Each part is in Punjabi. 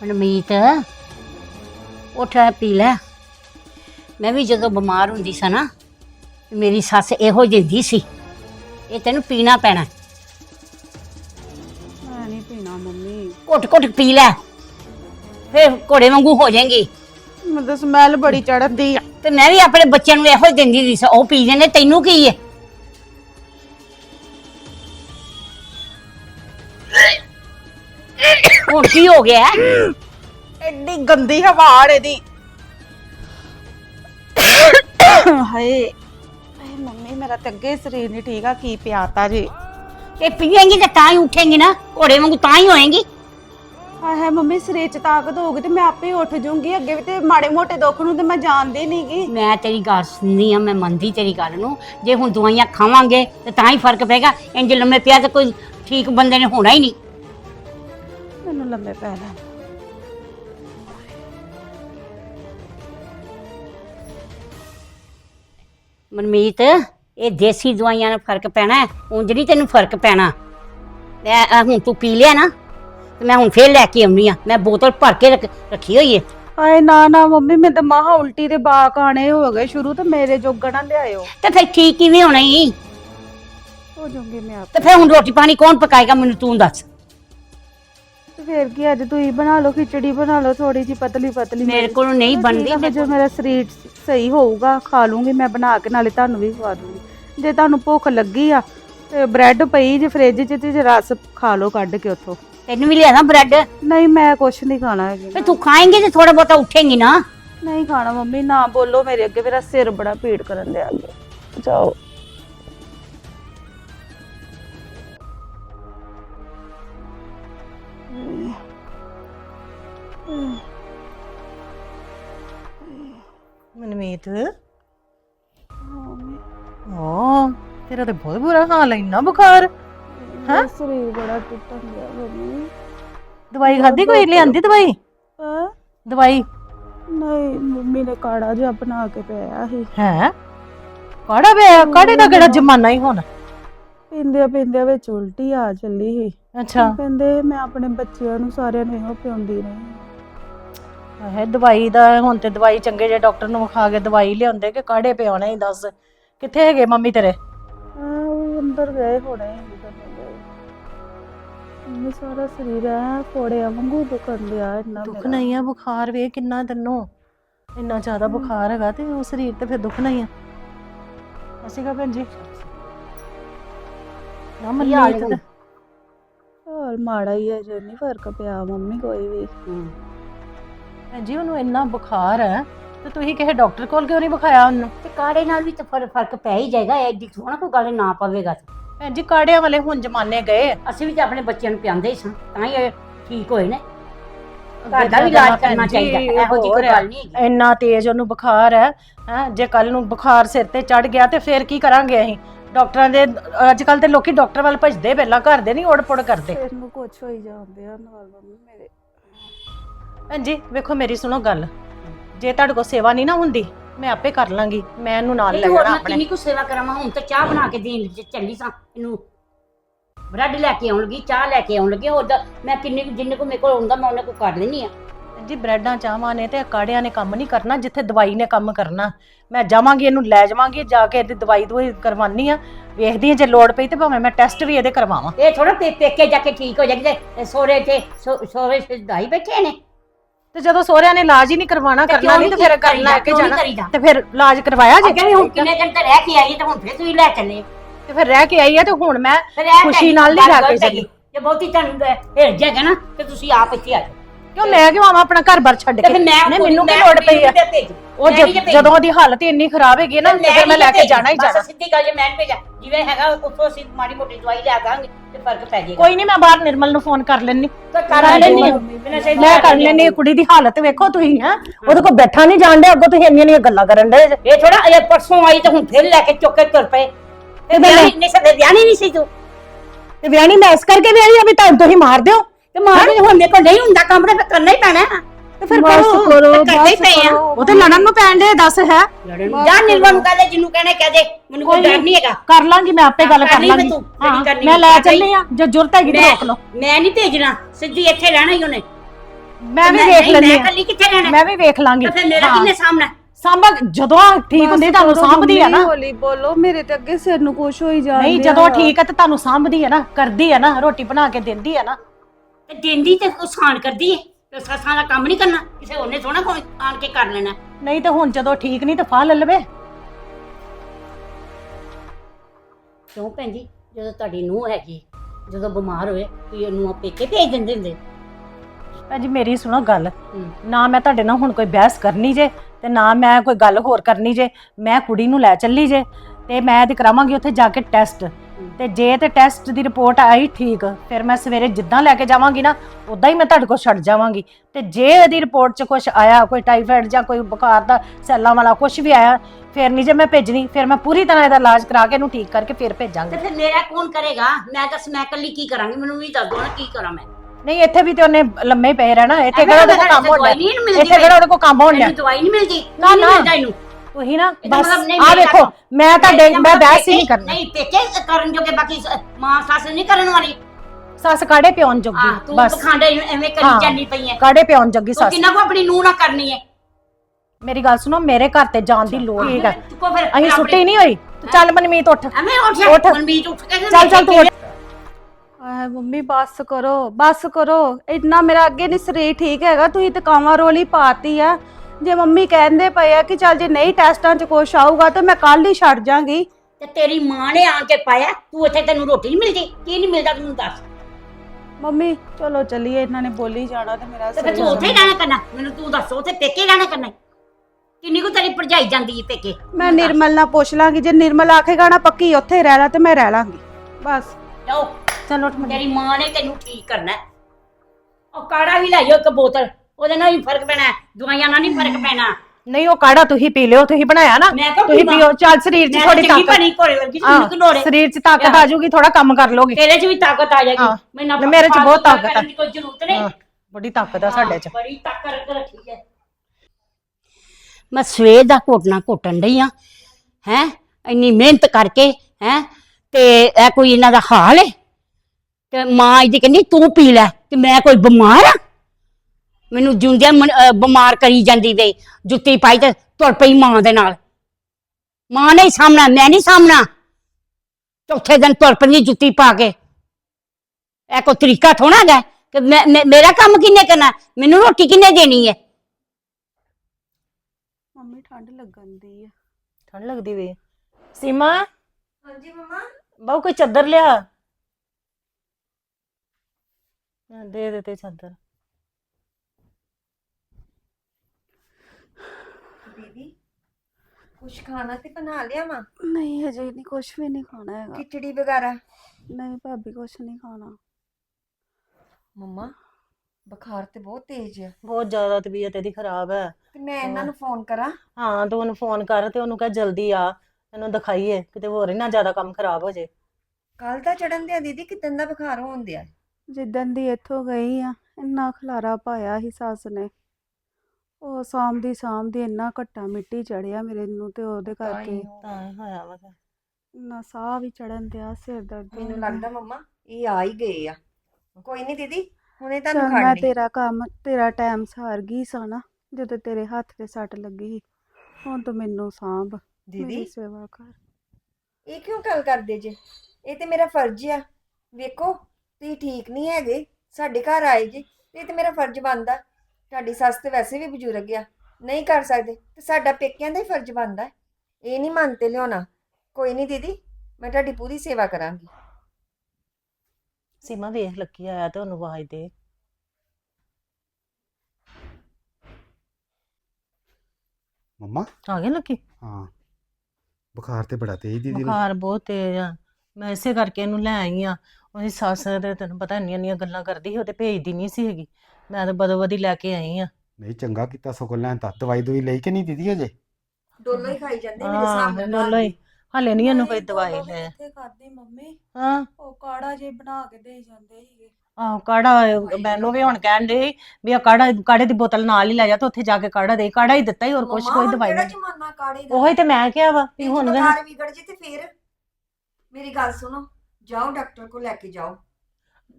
ਮਨਮੀਤ ਉੱਠ ਪੀ ਲੈ। ਮੈਂ ਵੀ ਜਦੋਂ ਬਿਮਾਰ ਹੁੰਦੀ ਸਾਂ ਨਾ ਮੇਰੀ ਸੱਸ ਇਹੋ ਜਿੰਦੀ ਸੀ। ਇਹ ਤੈਨੂੰ ਪੀਣਾ ਪੈਣਾ। ਮੈਂ ਨਹੀਂ ਪੀਣਾ ਮੰਮੀ। ਘੁੱਟ ਘੁੱਟ ਪੀ ਲੈ। ਫਿਰ ਘੋੜੇ ਵਾਂਗੂ ਹੋ ਜਾਏਗੀ। ਮੈਨੂੰ ਤਾਂ ਸਮੈਲ ਬੜੀ ਚੜਦੀ ਆ। ਤੇ ਮੈਂ ਵੀ ਆਪਣੇ ਬੱਚਿਆਂ ਨੂੰ ਇਹੋ ਦਿੰਦੀ ਸੀ ਉਹ ਪੀ ਜਾਂਦੇ ਤੈਨੂੰ ਕੀ ਹੈ ਕੀ ਹੋ ਗਿਆ ਐਡੀ ਗੰਦੀ ਹਵਾ ਆੜ ਇਹਦੀ ਹਾਏ ਹਾਏ ਮੰਮੀ ਮੇਰਾ ਤੇ ਅੱਗੇ ਸਰੀਰ ਨਹੀਂ ਠੀਕ ਆ ਕੀ ਪਿਆਤਾ ਜੀ। ਇਹ ਪੀਏਂਗੀ ਤੇ ਤਾਂ ਹੀ ਉੱਠੇਂਗੀ ਨਾ ਘੋੜੇ ਵਾਂਗੂ ਤਾਂ ਹੀ ਹੋਏਗੀ। ਹਾਏ ਹਾਏ ਮੰਮੀ ਸਰੀਰ ਚ ਤਾਕਤ ਹੋਊਗੀ ਤੇ ਮੈਂ ਆਪੇ ਹੀ ਉੱਠ ਜਾਊਂਗੀ ਅੱਗੇ ਵੀ ਤੇ ਮਾੜੇ ਮੋਟੇ ਦੁੱਖ ਨੂੰ ਤੇ ਮੈਂ ਜਾਣਦੀ ਨਹੀਂਗੀ ਮੈਂ ਤੇਰੀ ਗੱਲ ਸੁਣਨੀ ਆ ਮੈਂ ਮੰਨਦੀ ਤੇਰੀ ਗੱਲ ਨੂੰ। ਜੇ ਹੁਣ ਦਵਾਈਆਂ ਖਾਵਾਂਗੇ ਤੇ ਤਾਂ ਹੀ ਫ਼ਰਕ ਪਏਗਾ ਇੰਜ ਲੰਮੇ ਪਿਆ ਤੇ ਕੋਈ ਠੀਕ ਬੰਦੇ ਨੇ ਹੋਣਾ ਹੀ ਨਹੀਂ ਲੰਮੇ ਪੈ ਲੈ ਮਨਮੀਤ ਇਹ ਦੇਸੀ ਦਵਾਈਆਂ ਨਾਲ ਫ਼ਰਕ ਪੈਣਾ ਹੈ, ਉਂਝ ਨਹੀਂ ਤੈਨੂੰ ਫ਼ਰਕ ਪੈਣਾ। ਮੈਂ ਆਹ ਹੁਣ ਤੂੰ ਪੀ ਲਿਆ ਨਾ ਤੇ ਮੈਂ ਹੁਣ ਫੇਰ ਲੈ ਕੇ ਆਉਣੀ ਆ। ਮੈਂ ਬੋਤਲ ਭਰ ਕੇ ਰੱਖ- ਰੱਖੀ ਹੋਈ ਹੈ ਹਾਏ ਨਾ ਨਾ ਮੰਮੀ ਮੈਂ ਤਾਂ ਮਹਾ ਉਲਟੀ ਦੇ ਬਾਕ ਆਣੇ ਹੋ ਗਏ ਸ਼ੁਰੂ ਤੇ ਮੇਰੇ ਜੋਗਾ ਨਾ ਲਿਆਇਓ। ਤੇ ਫਿਰ ਠੀਕ ਕਿਵੇਂ ਹੋਣਾ ਈ? ਹੋ ਜਾਊਂਗੀ ਮੈਂ ਆਪ। ਤੇ ਫਿਰ ਹੁਣ ਰੋਟੀ ਪਾਣੀ ਕੌਣ ਪਕਾਏਗਾ ਮੈਨੂੰ ਤੂੰ ਦੱਸ। ਤੇ ਫੇਰ ਕੀ ਅੱਜ ਤੁਸੀਂ ਬਣਾ ਲਓ ਖਿਚੜੀ ਬਣਾ ਲਓ ਥੋੜੀ ਜੀ ਪਤਲੀ ਪਤਲੀ ਮੇਰੇ ਕੋਲੋਂ ਨਹੀਂ ਬਣਦੀ ਜੋ ਮੇਰਾ ਸਰੀਰ ਸਹੀ ਹੋਊਗਾ ਖਾ ਲੂੰਗੀ ਮੈਂ ਬਣਾ ਕੇ ਨਾਲੇ ਤੁਹਾਨੂੰ ਵੀ ਖਵਾ ਦੂੰਗੀ। ਜੇ ਤੁਹਾਨੂੰ ਭੁੱਖ ਲੱਗੀ ਆ ਤੇ ਬ੍ਰੈਡ ਪਈ ਜੇ ਫ੍ਰਿਜ 'ਚ ਤੇ ਰਸ ਖਾ ਲਓ ਕੱਢ ਕੇ ਉੱਥੋਂ। ਤੈਨੂੰ ਵੀ ਲਿਆਣਾ ਬ੍ਰੈਡ? ਨਹੀਂ ਮੈਂ ਕੁਛ ਨਹੀਂ ਖਾਣਾ ਤੇ ਤੂੰ ਖਾਏਂਗੀ ਤੇ ਥੋੜਾ ਬਹੁਤਾ ਉੱਠੇਂਗੀ ਨਾ? ਨਹੀਂ ਖਾਣਾ ਮੰਮੀ ਨਾ ਬੋਲੋ ਮੇਰੇ ਅੱਗੇ ਮੇਰਾ ਸਿਰ ਬੜਾ ਪੀੜ ਕਰਨ ਦਿਆ ਜਾਓ। ਮਨਮੀਤ? ਹਾਂ ਤੇਰਾ ਤੇ ਬਹੁਤ ਬੁਰਾ ਹਾਲ ਹੈ ਇੰਨਾ ਬੁਖਾਰ। ਹਾਂ? ਸਰੀਰ ਬੜਾ ਟੁੱਟਣ ਗਿਆ ਮੰਮੀ ਦਵਾਈ ਖਾਦੀ ਕੋਈ? ਲਿਆਂਦੀ ਦਵਾਈ? ਹਾਂ? ਦਵਾਈ? ਨਹੀਂ ਮੰਮੀ ਨੇ ਕਾੜਾ ਜਿਹਾ ਬਣਾ ਕੇ ਪਿਆ ਸੀ। ਹੈ? ਕਾੜਾ ਪਿਆ? ਕਾੜੇ ਦਾ ਕਿਹੜਾ ਜ਼ਮਾਨਾ ਹੀ ਹੁਣ? ਪੀਂਦਿਆਂ ਪੀਂਦਿਆਂ ਵਿੱਚ ਉਲਟੀ ਆ ਚੱਲੀ ਸੀ। ਅੱਛਾ। ਕਹਿੰਦੇ ਮੈਂ ਆਪਣੇ ਬੱਚਿਆਂ ਨੂੰ ਸਾਰਿਆਂ ਨੂੰ ਇਹੋ ਪਿਉਂਦੀ ਰਹੀ। ਹੈ ਦਵਾਈ ਦਾ ਹੁਣ ਤੇ ਦਵਾਈ ਚੰਗੇ ਜੇ ਡਾਕਟਰ ਨੂੰ ਵਿਖਾ ਕੇ ਦਵਾਈ ਲਿਆਉਂਦੇ ਕਿ ਕਾੜੇ ਪਿਆਉਣਾ ਹੀ ਦੱਸ। ਕਿੱਥੇ ਹੈਗੇ ਮੰਮੀ ਤੇਰੇ? ਹਾਂ ਉਹ ਅੰਦਰ ਗਏ ਹੋਣੇ ਅੰਦਰ ਗਏ। ਸਾਰਾ ਸਰੀਰ ਆ ਫੋੜਿਆ ਵਾਂਗੂ ਦੁਖਣ ਦਿਆ ਇੰਨਾ ਦੁੱਖ ਮੇਰਾ। ਨਹੀਂ ਆ ਬੁਖਾਰ ਵੇ ਕਿੰਨਾ ਤੈਨੂੰ। ਇੰਨਾ ਜ਼ਿਆਦਾ ਬੁਖਾਰ ਹੈਗਾ ਤੇ ਉਹ ਸਰੀਰ ਤੇ ਫਿਰ ਦੁੱਖ ਨਹੀਂ ਆ। ਅਸੀਂ ਕਾ ਭੈਣ ਜੀ। ਨਾ ਕੀ ਹਾਲ ਮਨਮੀਤ ਹੈ? ਦਾ ਹਾਲ ਮਾੜਾ ਹੀ ਹੈ ਜੇ ਨਹੀਂ ਫ਼ਰਕ ਪਿਆ ਮੰਮੀ ਕੋਈ ਵੀ। ਭੈਣ ਜੀ ਉਹਨੂੰ ਇੰਨਾ ਬੁਖਾਰ ਹੈ ਤੇ ਤੁਸੀਂ ਕਿਸੇ ਡਾਕਟਰ ਕੋਲ ਕਿਉਂ ਨਹੀਂ ਵਿਖਾਇਆ ਉਹਨੂੰ? ਤੇ ਕਾੜੇ ਨਾਲ ਵੀ ਤਾਂ ਫਰ- ਫ਼ਰਕ ਪੈ ਹੀ ਜਾਏਗਾ ਐਡੀ ਥੋੜਾ ਕੋਈ ਗੱਲ ਨਾ ਪਵੇਗਾ ਤੇ। ਭੈਣ ਜੀ ਕਾੜਿਆਂ ਵਾਲੇ ਹੁਣ ਜਮਾਨੇ ਗਏ। ਅਸੀਂ ਵੀ ਤਾਂ ਆਪਣੇ ਬੱਚਿਆਂ ਨੂੰ ਪਿਆਉਂਦੇ ਹੀ ਸਾਂ ਤਾਂ ਹੀ ਇਹ ਠੀਕ ਹੋਏ ਨੇ। ਘਰ ਦਾ ਵੀ ਇਲਾਜ ਕਰਨਾ ਚਾਹੀਦਾ ਇਹੋ ਜਿਹੀ ਕੋਈ ਗੱਲ ਨਹੀਂ ਹੈਗੀ। ਇੰਨਾ ਤੇਜ਼ ਉਹਨੂੰ ਬੁਖਾਰ ਹੈ ਹੈ ਜੇ ਕੱਲ ਨੂੰ ਬੁਖਾਰ ਸਿਰ ਤੇ ਚੜ ਗਿਆ ਤੇ ਫਿਰ ਕੀ ਕਰਾਂਗੇ ਅਸੀਂ? ਡਾਕਟਰਾਂ ਦੇ ਅੱਜ ਕੱਲ ਤੇ ਲੋਕੀ ਡਾਕਟਰ ਵੱਲ ਭਜਦੇ ਪਹਿਲਾਂ ਘਰ ਦੇ ਨਹੀਂ ਓੜ-ਪੋੜ ਕਰਦੇ। ਸਿਰ ਨੂੰ ਕੁਛ ਹੋਈ ਜਾਂਦੇ ਆ ਨਾਲ ਮੰਮੀ ਮੇਰੇ। ਭੈਣ ਜੀ ਵੇਖੋ ਮੇਰੀ ਸੁਣੋ ਗੱਲ। ਜੇ ਤੁਹਾਡੇ ਕੋਲ ਸੇਵਾ ਨਹੀਂ ਨਾ ਹੁੰਦੀ ਮੈਂ ਆਪੇ ਕਰ ਲਾਂਗੀ। ਮੈਂ ਇਹਨੂੰ ਨਾਲ ਲੈ ਹੋਰ ਜਾਣਾ ਮੈਂ ਆਪਣੇ। ਕਿੰਨੀ ਕੁ ਸੇਵਾ ਕਰਾਵਾਂ ਹੁਣ ਤਾਂ ਚਾਹ ਬਣਾ ਕੇ ਦੇਣ ਚ ਚੱਲੀ ਸਾਂ। ਇਹਨੂੰ ਬ੍ਰੈਡ ਲੈ ਕੇ ਆਉਣ ਲੱਗੀ ਚਾਹ ਲੈ ਕੇ ਆਉਣ ਲੱਗੀ ਹੋਰ ਤਾਂ ਮੈਂ ਕਿੰਨੀ ਕੁ- ਜਿੰਨੇ ਕੋ ਮੇਰੇ ਕੋਲ ਹੁੰਦਾ ਮੈਂ ਉਹਨੇ ਕੋ ਕਰ ਲੈਣੀ ਆ। ਜੀ ਬ੍ਰੈਡਾਂ ਚਾਹਾਂ ਨੇ ਤੇ ਕਾੜਿਆਂ ਨੇ ਕੰਮ ਨਹੀਂ ਕਰਨਾ ਜਿੱਥੇ ਦਵਾਈ ਨੇ ਕੰਮ ਕਰਨਾ। ਮੈਂ ਜਾਵਾਂਗੀ ਇਹਨੂੰ ਲੈ ਜਾਵਾਂਗੀ ਜਾ ਕੇ ਇਹਦੀ ਦਵਾਈ ਦਵਾਈ ਕਰਵਾਨੀ ਆ ਵੇਖਦੀ ਆ ਜੇ ਲੋੜ ਪਈ ਤੇ ਭਾਵੇਂ ਮੈਂ ਟੈਸਟ ਵੀ ਇਹਦੇ ਕਰਵਾਵਾਂ। ਇਹ ਥੋੜਾ ਪੇ ਪੇਕੇ ਜਾ ਕੇ ਠੀਕ ਹੋ ਜਾਏਗੀ ਤੇ ਸੋਰੇ ਤੇ ਸੋਰੇ ਸਿਧਾਈ ਬੈਠੇ ਨੇ। ਤੇ ਜਦੋਂ ਸਹੁਰਿਆਂ ਨੇ ਇਲਾਜ ਹੀ ਨਹੀਂ ਕਰਵਾਉਣਾ ਤੇ ਕਰਨਾ ਨਹੀਂ ਤੇ ਫਿਰ ਕਰਨਾ ਕਰੀਦਾ, ਲੈ ਕੇ ਜਾਣਾ? ਤੇ ਫਿਰ ਇਲਾਜ ਕਰਵਾਇਆ ਜੀ? ਹੁਣ ਕਿੰਨੇ ਦਿਨ ਤਾਂ ਰਹਿ ਕੇ ਆਈ ਤੇ ਹੁਣ ਫਿਰ ਤੁਸੀਂ ਲੈ ਚੱਲੇ ਤੇ ਫਿਰ ਰਹਿ ਕੇ ਆਈ ਆ ਤੇ ਹੁਣ ਮੈਂ ਖੁਸ਼ੀ ਤਾਂ ਨਾਲ ਨਹੀਂ ਲੈ ਕੇ। ਚੱਲੀ। ਜੇ ਬਹੁਤੀ ਤੁਹਾਨੂੰ ਹਿਰ ਜਾਏਗਾ ਨਾ ਤੇ ਤੁਸੀਂ ਆਪ ਇੱਥੇ ਆ ਜਾਓ। ਕਿਉਂ ਮੈਂ ਕਿਉਂ ਆਵਾਂ ਆਪਣਾ ਘਰ-ਬਾਰ ਛੱਡ ਕੇ? ਨਹੀਂ, ਮੈਨੂੰ ਕੀ ਲੋੜ ਪਈ ਆ। ਉਹ ਜਦ- ਜੇ ਭੇਜ- ਜਦੋਂ ਉਹਦੀ ਹਾਲਤ ਇੰਨੀ ਖਰਾਬ ਹੈਗੀ ਨਾ ਤੇ ਫਿਰ ਮੈਂ ਲੈ ਕੇ ਜਾਣਾ ਹੀ ਜਾਣਾ। ਸਿੱਧੀ ਗੱਲ ਜੇ ਮੈਂ ਭੇਜਾਂ ਜਿਵੇਂ ਹੈਗਾ ਉੱਥੋਂ ਅਸੀਂ ਮਾੜੀ ਮੋਟੀ ਦਵਾਈ ਲਿਆ ਦਾਂਗੇ ਤੇ ਫ਼ਰਕ ਪੈ ਜਾਏਗਾ। ਕੋਈ ਨਹੀਂ ਮੈਂ ਬਾਹਰ ਨਿਰਮਲ ਨੂੰ ਫੋਨ ਕਰ ਲੈਣੀ ਤਾਂ ਕਰ ਲੈਣੀ। ਮੈਂ ਕਰ ਲੈਣੀ ਕੁੜੀ ਦੀ ਹਾਲਤ ਵੇਖੋ ਤੁਸੀਂ ਹੈ। ਉਹਦੇ ਕੋਲ ਬੈਠਾ ਨਹੀਂ ਜਾਣ ਡਿਆ ਅੱਗੋਂ ਤੁਸੀਂ ਇੰਨੀਆਂ ਇੰਨੀਆਂ ਗੱਲਾਂ ਕਰਨ ਜੇ। ਇਹ ਥੋੜਾ ਇਹ ਪਰਸੋਂ ਆਈ ਤੇ ਹੁਣ ਫਿਰ ਲੈ ਕੇ ਚੁੱਕ ਕੇ ਤੁਰ ਪਏ। ਤੇ ਵਿਆਹੀ ਨਹੀਂ ਨਹੀਂ ਸੀ ਤੂੰ। ਤੇ ਵਿਆਹਣੀ ਮੈਂ ਇਸ ਕਰਕੇ ਵਿਆਹੀ ਆ ਵੀ ਤੁਹਾਨੂੰ ਤੁਸੀਂ ਮਾਰ ਦਿਓ। ਤੇ ਮਾਂ ਨੇ ਹੁਣ ਮੇਰੇ ਕੋਲ ਨਹੀਂ ਹੁੰਦਾ ਕੰਮ ਤੇ ਫਿਰ ਕਰਨਾ ਹੀ ਪੈਣਾ ਹੈ। ਤੇ ਫਿਰ ਬਸ ਕਰੋ ਕਰੋ ਤੇ ਕਰਦੇ ਹੀ ਬਸ ਪਏ ਆ। ਕਰੋ। ਉਹ ਤੇ ਲੜਨ ਨੂੰ ਪੈਣ ਦੇ ਦੱਸ ਹੈ। ਜਾ ਨਿਰਮਲ ਨੂੰ ਕਹਦੇ ਜਿਹਨੂੰ ਕਹਿਣਾ ਕਹਦੇ ਮੈਨੂੰ ਕੋਈ ਡਰ ਨਹੀਂ ਹੈਗਾ। ਕਰ ਲਾਂਗੀ ਮੈਂ ਆਪੇ ਗੱਲ ਕਰ ਕਰ ਲਈ ਲਾਂਗੀ। ਤੂੰ, ਹਾਂ, ਜਿਹੜੀ ਕਰਨੀ ਮੈਂ ਲੈ ਕਰ ਲਈ। ਚੱਲੀ ਆ ਜੇ ਜ਼ਰੂਰਤ ਹੈਗੀ ਤੇ ਮੈਂ ਰੋਕ ਲਓ। ਮੈਂ ਨਹੀਂ ਭੇਜਣਾ ਸਿੱਧੀ ਇੱਥੇ ਰਹਿਣਾ ਹੀ ਉਹਨੇ। ਮੈਂ ਵੀ ਵੇਖ ਨਹੀਂ, ਲੈਂਦੀ ਮੈਂ ਕੱਲੀ ਕਿੱਥੇ ਰਹਿਣਾ? ਮੈਂ ਵੀ ਵੇਖ ਲਾਂਗੀ। ਤੇ ਫਿਰ ਮੇਰਾ ਹਾਂ। ਕਿੰਨੇ ਸਾਹਮਣਾ? ਸਾਂਭਾ ਜਦੋਂ ਠੀਕ ਹੁੰਦੀ ਤੁਹਾਨੂੰ ਸਾਂਭਦੀ ਆ ਨਾ। ਹੌਲੀ ਬੋਲੋ ਮੇਰੇ ਤੇ ਅੱਗੇ ਸਿਰ ਨੂੰ ਕੁਛ ਹੋਈ ਜਾਂਦਾ ਨਹੀਂ ਜਦੋਂ ਠੀਕ ਹੈ ਤੇ ਤੁਹਾਨੂੰ ਸਾਂਭਦੀ ਹੈ ਨਾ ਕਰਦੀ ਹੈ ਨਾ ਰੋਟੀ ਬਣਾ ਕੇ ਦਿੰਦੀ ਹੈ ਨਾ। ਤੇ ਦਿੰਦੀ ਤੇ ਉਹ ਸਾਨ ਕਰਦੀ ਏ ਤੇ ਸੱਸਾਂ ਦਾ ਕੰਮ ਨਹੀਂ ਕਰਨਾ ਕਿਸੇ ਹੋਰ ਨੇ ਥੋੜਾ ਕੋਈ ਆਣ ਕੇ ਕਰ ਲੈਣਾ। ਨਹੀਂ ਤੇ ਹੁਣ ਜਦੋਂ ਠੀਕ ਨਹੀਂ ਤਾਂ ਫਾਹ ਲੈ ਲਵੇ। ਕਿਉਂ ਭੈਣ ਜੀ? ਜਦੋਂ ਤੁਹਾਡੀ ਨੂੰਹ ਹੈਗੀ ਜਦੋਂ ਬਿਮਾਰ ਹੋਏ ਤੁਸੀਂ ਉਹਨੂੰ ਪੇਕੇ ਭੇਜ ਦਿੰਦੇ ਹੁੰਦੇ। ਭੈਣ ਜੀ ਮੇਰੀ ਸੁਣੋ ਗੱਲ। ਹੂੰ। ਨਾ ਮੈਂ ਤੁਹਾਡੇ ਨਾਲ ਹੁਣ ਕੋਈ ਬਹਿਸ ਕਰਨੀ ਜੇ ਤੇ ਨਾ ਮੈਂ ਕੋਈ ਗੱਲ ਹੋਰ ਕਰਨੀ ਜੇ ਮੈਂ ਕੁੜੀ ਨੂੰ ਲੈ ਚੱਲੀ ਜੇ ਤੇ ਮੈਂ ਤੇ ਕਰਾਵਾਂਗੀ ਉੱਥੇ ਜਾ ਕੇ ਟੈਸਟ। ਤੇ ਜੇ ਤੇ ਟੈਸਟ ਦੀ ਰਿਪੋਰਟ ਆਈ ਠੀਕ ਫਿਰ ਮੈਂ ਸਵੇਰੇ ਜਿੱਦਾਂ ਲੈ ਕੇ ਜਾਵਾਂਗੀ ਨਾ ਉਦਾਂ ਹੀ ਮੈਂ ਤੁਹਾਡੇ ਕੋਲ ਛੱਡ ਜਾਵਾਂਗੀ। ਤੇ ਜੇ ਇਹਦੀ ਰਿਪੋਰਟ 'ਚ ਕੁਝ ਆਇਆ ਕੋਈ ਟਾਈਫਾਇਡ ਜਾਂ ਕੋਈ ਬੁਖਾਰ ਦਾ ਸੈੱਲਾਂ ਵਾਲਾ ਕੁਝ ਵੀ ਆਇਆ ਫਿਰ ਨਹੀਂ ਜੇ ਮੈਂ ਭੇਜਣੀ ਫਿਰ ਮੈਂ ਪੂਰੀ ਤਰ੍ਹਾਂ ਇਹਦਾ ਇਲਾਜ ਕਰਾ ਕੇ ਇਹਨੂੰ ਠੀਕ ਕਰਕੇ ਫਿਰ ਭੇਜਾਂਗੀ। ਤੇ ਫਿਰ ਮੇਰਾ ਕੌਣ ਕਰੇਗਾ? ਮੈਂ ਦੱਸ ਮੈਂ ਇਕੱਲੀ ਕੀ ਕਰਾਂਗੀ? ਮੈਨੂੰ ਵੀ ਦੱਸ ਦੋ ਨਾ ਕੀ ਕਰਾਂ ਮੈਂ। ਨਹੀਂ ਇੱਥੇ ਵੀ ਤੇ ਉਹਨੇ ਲੰਮੇ ਪਏ ਰਹਿਣਾ ਇੱਥੇ ਕਿਹੜਾ ਉਹਦੇ ਕੋਲ ਕੰਮ ਹੋਣਾ ਇੱਥੇ ਕਿਹੜਾ ਉਹਦੇ ਕੋਲ ਕੰਮ ਹੋਣਾ ਦਵਾਈ ਨਹੀਂ ਮਿਲਦੀ। ਨਾ, ਕੀ ਨਹੀਂ ਨਾ। ਇਹਦਾ ਬਸ ਮਤਲਬ ਨਹੀਂ ਆ ਮੇਰਾ ਵੇਖੋ ਕੰਮ। ਮੈਂ ਤੁਹਾਡੇ ਇਹਦਾ ਮੈਂ ਮਤਲਬ ਬਹਿਸ ਹੀ ਨਹੀਂ ਪੇਕੇ- ਕਰਨਾ। ਨਹੀਂ ਪੇਕੇ ਕਰਨ ਜੋਗੇ ਬਾਕੀ ਸ- ਮਾਂ ਸੱਸ ਨਹੀਂ ਕਰਨ ਵਾਲੀ। ਸੱਸ ਕਾੜੇ ਪਿਉਣ ਆ ਜੋਗੀ ਤੂੰ ਬਸ। ਪਖਾਂਡੇ ਐਵੇਂ ਕਰੀ ਹਾਂ। ਜਾਂਦੀ ਪਈ ਐ। ਕਾੜੇ ਪਿਉਣ ਜੋਗੀ ਤੂੰ ਸੱਸ? ਕਿੰਨਾ ਕੋ ਆਪਣੀ ਨੂੰਹ ਨਾ ਕਰਨੀ ਐ? ਮੇਰੀ ਗੱਲ ਸੁਣੋ ਮੇਰੇ ਘਰ ਤੇ ਜਾਣ ਦੀ ਲੋੜ ਠੀਕ ਹੈ? ਤੂੰ ਕੋ ਫਿਰ ਅਸੀਂ ਆਪਣੀ- ਸੁੱਟੀ ਨਹੀਂ ਹੋਈ? ਤੂੰ ਚੱਲ ਮਨਮੀਤ ਉੱਠ। ਐਵੇਂ ਉੱਠ ਉੱਠ। ਮਨਮੀਤ ਉੱਠ ਕੇ ਚੱਲ ਚੱਲ ਤੂੰ ਉੱਠ। ਆਏ ਮੰਮੀ ਬੱਸ ਕਰੋ ਬੱਸ ਕਰੋ। ਇੰਨਾ ਮੇਰਾ ਅੱਗੇ ਨਹੀਂ ਸਰੀਰ ਠੀਕ ਹੈਗਾ ਤੁਸੀਂ ਤੇ ਕਾਵਾਂ ਰੋਲੀ ਪਾਤੀ ਆ। ਜੇ ਮੰਮੀ ਕਹਿੰਦੇ ਪਏ ਆ ਕਿ ਚੱਲ ਜੇ ਨਹੀਂ ਟੈਸਟਾਂ 'ਚ ਕੁਛ ਆਊਗਾ ਤੇ ਮੈਂ ਕੱਲ ਹੀ ਛੱਡ ਜਾਾਂਗੀ। ਤੇ ਤੇਰੀ ਮਾਂ ਨੇ ਆਣ ਕੇ ਪਾਇਆ ਤੂੰ ਇੱਥੇ ਤੈਨੂੰ ਰੋਟੀ ਨਹੀਂ ਮਿਲਦੀ? ਕੀ ਨਹੀਂ ਮਿਲਦਾ ਤੈਨੂੰ ਦੱਸ? ਮੰਮੀ ਚਲੋ ਚੱਲੀਏ ਇਹਨਾਂ ਨੇ ਬੋਲੀ ਜਾਣਾ ਤੇ ਮੇਰਾ ਤੇ ਫਿਰ ਤੂੰ ਉੱਥੇ ਹੀ ਰਹਿਣਾ ਕਰਨਾ? ਮੈਨੂੰ ਤੂੰ ਦੱਸ ਉੱਥੇ ਪੇਕੇ ਰਹਿਣਾ ਕਰਨਾ ਈ? ਕਿੰਨੀ ਕੁ ਤੇਰੀ ਭਰਜਾਈ ਜਾਂਦੀ ਏ ਪੇਕੇ? ਮੈਂ ਨਿਰਮਲ ਨਾਲ ਪੁੱਛ ਲਾਂਗੀ ਜੇ ਨਿਰਮਲ ਆਖੇਗਾ ਨਾ ਪੱਕੀ ਉੱਥੇ ਰਹਿਣਾ ਤੇ ਮੈਂ ਰਹਿ ਲਾਂਗੀ। ਬਸ। ਜਾਓ। ਚੱਲ ਉੱਠ ਤੇਰੀ ਮਾਂ ਨੇ ਤੈਨੂੰ ਠੀਕ ਕਰਨਾ ਹੈ। ਉਹ ਕਾੜਾ ਵੀ ਲੈ ਜਾਓ ਇੱਕ ਬੋਤਲ। ਉਹਦੇ ਨਾਲ ਹੀ ਫ਼ਰਕ ਪੈਣਾ ਹੈ, ਦਵਾਈਆਂ ਨਾਲ ਨਹੀਂ ਫ਼ਰਕ ਪੈਣਾ। ਨਹੀਂ ਉਹ ਕਾੜਾ ਤੁਸੀਂ ਪੀ ਲਿਓ ਤੁਸੀਂ ਬਣਾਇਆ ਨਾ। ਮੈਂ ਤੁਸੀਂ ਪੀਵਾਂ? ਪੀਓ। ਚੱਲ ਸਰੀਰ 'ਚ ਮੈਂ ਥੋੜੀ ਚੰਗੀ ਤਾਕਤ। ਭਲੀ ਘੋੜੇ ਵਰਗੀ ਤੈਨੂੰ ਕਿ ਲੋੜੇ ਸਰੀਰ 'ਚ ਤਾਕਤ। ਆ ਜਾਊਗੀ ਥੋੜਾ ਕੰਮ ਕਰ ਲੋਗੇ ਤੇਰੇ 'ਚ ਵੀ ਤਾਕਤ ਆ ਜਾਏਗੀ। ਹਾਂ। ਮੈਨੂੰ ਮੇਰੇ 'ਚ ਬਹੁਤ ਤਾਕਤ ਕਰਨ ਦੀ ਕੋਈ ਜ਼ਰੂਰਤ ਨਹੀਂ। ਹਾਂ, ਬੜੀ ਤਾਕਤ ਆ ਸਾਡੇ 'ਚ। ਹਾਂ, ਬੜੀ ਤਾਕਤ ਰੱਖੀ ਹੈ। ਮੈਂ ਸਵੇਰ ਦਾ ਘੋਟਣਾ ਘੋਟਣ ਡਈ ਆ ਹੈ ਇੰਨੀ ਮਿਹਨਤ ਕਰਕੇ ਹੈ ਤੇ ਇਹ ਕੋਈ ਇਹਨਾਂ ਦਾ ਹਾਲ ਹੈ ਤੇ ਮਾਂ ਇਹਦੀ ਕਹਿੰਦੀ ਤੂੰ ਪੀ ਲੈ ਤੇ ਮੈਂ ਕੋਈ ਬਿਮਾਰ ਆ? ਮੈਨੂੰ ਜਿਉਂਦਿਆਂ ਮਨ- ਅਹ ਬਿਮਾਰ ਕਰੀ ਜਾਂਦੀ ਵੇ ਜੁੱਤੀ ਪਾਈ ਤੇ ਤੁਰ ਪਈ ਮਾਂ ਦੇ ਨਾਲ। ਮਾਂ ਨੇ ਹੀ ਸਾਹਮਣਾ ਮੈਂ ਨਹੀਂ ਸਾਹਮਣਾ। ਚੌਥੇ ਦਿਨ ਤੁਰ ਪਈ ਜੁੱਤੀ ਪਾ ਕੇ। ਇਹ ਕੋਈ ਤਰੀਕਾ ਥੋੜਾ ਹੈਗਾ ਕਿ ਮੈਂ ਮੈਂ- ਮੇਰਾ ਕੰਮ ਕਿੰਨੇ ਕਰਨਾ? ਮੈਨੂੰ ਰੋਟੀ ਕਿੰਨੇ ਦੇਣੀ ਹੈ? ਮੰਮੀ ਠੰਡ ਲੱਗਣ ਦੀ ਆ। ਠੰਡ ਲੱਗਦੀ ਵੇ। ਸੀਮਾ? ਹਾਂਜੀ ਮਮਾ? ਬਹੁ ਕੋਈ ਚੱਦਰ ਲਿਆ? ਹਾਂ, ਦੇ ਦੇ ਤੇ ਚੱਦਰ ਦੀਦੀ ਕੁਛ ਖਾਣਾ ਤੇ ਬਣਾ ਲਿਆ ਮਾਂ ਨਹੀਂ ਹਜੇ ਨਹੀਂ ਕੁਛ ਵੀ ਨਹੀਂ ਖਾਣਾ ਹੈਗਾ। ਖਿਚੜੀ ਵਗੈਰਾ? ਨਹੀਂ ਭਾਬੀ ਕੁਛ ਨਹੀਂ ਖਾਣਾ। ਮਮਾ ਬੁਖਾਰ ਤੇ ਬਹੁਤ ਤੇਜ਼ ਆ। ਬਹੁਤ ਜ਼ਿਆਦਾ ਤਬੀਅਤ ਇਹਦੀ ਖਰਾਬ ਹੈ। ਤੇ ਮੈਂ ਇਹਨਾਂ ਨੂੰ ਫੋਨ ਕਰਾਂ। ਹਾਂ ਤੂੰ ਉਹਨੂੰ ਫੋਨ ਕਰ ਤੇ ਉਹਨੂੰ ਕਹਿ ਜਲਦੀ ਆ। ਇਹਨੂੰ ਦਿਖਾਈਏ ਕਿਤੇ ਹੋਰ ਹੀ ਨਾ ਜ਼ਿਆਦਾ ਕੰਮ ਖਰਾਬ ਹੋ ਜੇ। ਕੱਲ ਤਾਂ ਚੜਨ ਦਿਆ ਦੀਦੀ ਕਿਦਾਂ ਦਾ ਬੁਖਾਰ ਹੋਣ ਦਿਆ? ਜਿੱਦਣ ਦੀ ਇੱਥੋਂ ਗਈ ਆ ਇੰਨਾ ਖਲਾਰਾ ਪਾਇਆ ਸੀ ਸੱਸ ਨੇ। ਉਹ ਸਾਂਭ ਦੀ ਸਾਂਭ ਦੀ ਇੰਨਾ ਘੱਟਾ ਮਿੱਟੀ ਚੜਿਆ ਮੇਰੇ ਨੂੰ ਤੇ ਉਹਦੇ ਕਰਕੇ ਤਾਂ ਹੀ ਹੋਇਆ ਵਾ ਫਿਰ। ਇੰਨਾ ਸਾਹ ਵੀ ਚੜਨ ਦਿਆ ਸਿਰ ਦਰਦ ਮੈਨੂੰ। ਲੱਗਦਾ ਮਮਾ ਇਹ ਆ ਹੀ ਗਏ ਆ। ਕੋਈ ਨਹੀਂ ਦੀਦੀ ਹੁਣੇ ਚੱਲ ਤੁਹਾਨੂੰ ਮੈਂ ਖੜਨੀ ਤੇਰਾ ਕੰਮ ਤੇਰਾ ਟਾਈਮ ਸਾਰ ਗਈ ਸਾਂ ਨਾ ਜਦੋਂ ਤੇਰੇ ਹੱਥ ਤੇ ਸੱਟ ਲੱਗੀ ਸੀ। ਹੁਣ ਤੂੰ ਮੈਨੂੰ ਸਾਂਭ ਮੇਰੀ ਦੀਦੀ ਸੇਵਾ ਕਰ। ਇਹ ਕਿਉਂ ਗੱਲ ਕਰਦੇ ਜੇ? ਇਹ ਤੇ ਮੇਰਾ ਫਰਜ਼ ਆ। ਵੇਖੋ ਤੁਸੀਂ ਠੀਕ ਨਹੀਂ ਹੈਗੇ ਸਾਡੇ ਘਰ ਆਏ ਜੀ ਇਹ ਤੇ ਮੇਰਾ ਫਰਜ਼ ਬਣਦਾ। ਤੁਹਾਡੀ ਸੱਸ ਤੇ ਵੈਸੇ ਵੀ ਬਜ਼ੁਰਗ ਆ ਨਹੀਂ ਕਰ ਸਕਦੇ ਤੇ ਸਾਡਾ ਪੇਕਿਆਂ ਦਾ ਹੀ ਫਰਜ਼ ਬਣਦਾ ਹੈ। ਇਹ ਨਹੀਂ ਮੰਨਤੇ ਲਿਆਉਣਾ। ਕੋਈ ਨਹੀਂ ਦੀਦੀ ਮੈਂ ਤੁਹਾਡੀ ਪੂਰੀ ਸੇਵਾ ਕਰਾਂਗੀ। ਸੀਮਾ ਵੇਖ ਲੱਕੀ ਆਇਆ ਤੇ ਉਹਨੂੰ ਆਵਾਜ਼ ਦੇ। ਮੰਮਾ? ਆ ਗਿਆ ਲੱਕੀ? ਹਾਂ। ਬੁਖਾਰ ਤੇ ਬੜਾ ਤੇਜ਼ ਦੀਦੀ ਨੂੰ। ਬੁਖਾਰ ਬਹੁਤ ਤੇਜ਼ ਆ। ਮੈਂ ਇਸੇ ਕਰਕੇ ਇਹਨੂੰ ਲੈ ਆਈ ਆ। ਉਹਦੀ ਸੱਸ ਤੇ ਤੈਨੂੰ ਪਤਾ ਇੰਨੀਆਂ ਇੰਨੀਆਂ ਗੱਲਾਂ ਕਰਦੀ ਸੀ ਉਹ ਤੇ ਭੇਜਦੀ ਨਹੀਂ ਸੀ ਹੈਗੀ। ਮੈਂ ਤਾਂ ਬਦੋ ਬਦੀ ਲੈ ਕੇ ਆਈ ਆ। ਨਹੀਂ ਚੰਗਾ ਕੀਤਾ ਸਗੋਂ ਲੈਣ ਤਾਂ। ਦਵਾਈ ਦੂਈ ਲਈ ਕਿ ਨਹੀਂ ਦੀਦੀ ਅਜੇ ਦੋਨੋਂ ਹੀ ਖਾਈ ਜਾਂਦੇ ਮੇਰੇ ਹਾਂ ਸਾਹਮਣੇ ਲੋਲੋ ਹੀ। ਹਲੇ ਨਹੀਂ ਇਹਨੂੰ ਕੋਈ ਦਵਾਈ ਲੈ ਕਿੱਥੇ ਖਾਦੀ ਮੰਮੀ? ਹਾਂ। ਉਹ ਕਾੜਾ ਜੇ ਬਣਾ ਕੇ ਦੇ ਜਾਂਦੇ ਸੀਗੇ। ਆਹ ਕਾੜਾ ਮੈਨੂੰ ਵੀ ਹੁਣ ਕਹਿਣ ਦੇ ਵੀ ਆ ਕਾੜਾ ਕਾੜੇ ਦੀ ਬੋਤਲ ਨਾਲ ਹੀ ਲੈ ਜਾ ਤੇ ਉੱਥੇ ਜਾ ਕੇ ਕਾੜਾ ਦੇ। ਕਾੜਾ ਹੀ ਦਿੱਤਾ ਹੀ ਹੋਰ ਕੁਛ ਕੋਈ ਦਵਾਈ ਨਹੀਂ। ਜ਼ਮਾਨਾ ਕਾੜੇ ਦਾ? ਉਹੀ ਤੇ ਮੈਂ ਕਿਹਾ ਵਾ ਵੀ ਹੁਣ ਬੁਖਾਰ ਵਿਗੜ ਜੇ ਤੇ ਫੇਰ। ਮੇਰੀ ਗੱਲ ਸੁਣੋ ਜਾਓ ਡਾਕਟਰ ਕੋਲ ਲੈ ਕੇ ਜਾਓ।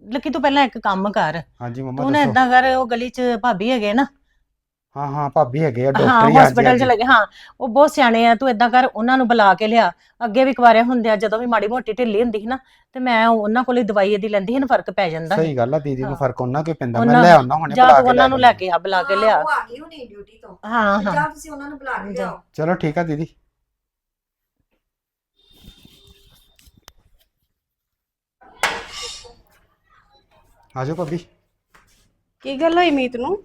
ਲੱਕੀ ਤੂੰ ਪਹਿਲਾਂ ਇੱਕ ਕੰਮ ਕਰ। ਹਾਂਜੀ ਮੰਮਾ ਤੂੰ ਨਾ ਦੱਸੋ। ਇਦਾਂ ਕਰ ਉਹ ਗਲੀ 'ਚ ਭਾਬੀ ਹੈਗੇ ਨਾ। ਹਾਂ ਹਾਂ ਭਾਬੀ ਹੈਗੇ ਆ ਹਾਂ ਡਾਕਟਰ ਹੀ ਹਸਪੀਟਲ 'ਚ। ਲੱਗੇ ਹਾਂ ਉਹ ਬਹੁਤ ਸਿਆਣੇ ਆ ਤੂੰ ਇਦਾਂ ਕਰ ਉਹਨਾਂ ਨੂੰ ਬੁਲਾ ਕੇ ਲਿਆ। ਅੱਗੇ ਵੀ ਕੁਵਾਰੇ ਹੁੰਦੇ ਆ ਜਦੋਂ ਵੀ ਮਾੜੀ ਮੋਟੀ ਢਿੱਲੀ ਹੁੰਦੀ ਸੀ ਨਾ ਤੇ ਮੈਂ ਉਹਨਾਂ ਕੋਲੇ ਦਵਾਈ ਇਹਦੀ ਲੈਂਦੀ ਸੀ ਨਾ ਫ਼ਰਕ ਪੈ ਜਾਂਦਾ ਸੀ। ਸਹੀ ਗੱਲ ਆ ਦੀਦੀ ਨੂੰ ਹਾਂ। ਫ਼ਰਕ ਉਹਨਾਂ ਕੇ ਪੈਂਦਾ ਮੈਂ ਉਹਨਾਂ- ਲੈ ਆਉਣਾ ਹੁਣੇ ਜਾਂ ਬੁਲਾ ਤੂੰ ਕੇ ਉਹਨਾਂ ਨੂੰ ਲੈ ਕੇ ਆ ਬੁਲਾ ਕੇ ਹਾਂ, ਲਿਆ। ਉਹ ਆ ਗਈ ਹੁਣੀ ਡਿਊਟੀ ਤੋਂ। ਹਾਂ ਹਾਂ। ਜਾਂ ਤੁਸੀਂ ਉਹਨਾਂ ਨੂੰ ਬੁਲਾ ਕੇ। ਲਿਆਓ। ਚਲੋ ਠੀਕ ਆ ਦੀਦੀ। ਆਜੋ ਭਾਬੀ। ਕੀ ਗੱਲ ਹੋਈ ਮੀਤ ਨੂੰ?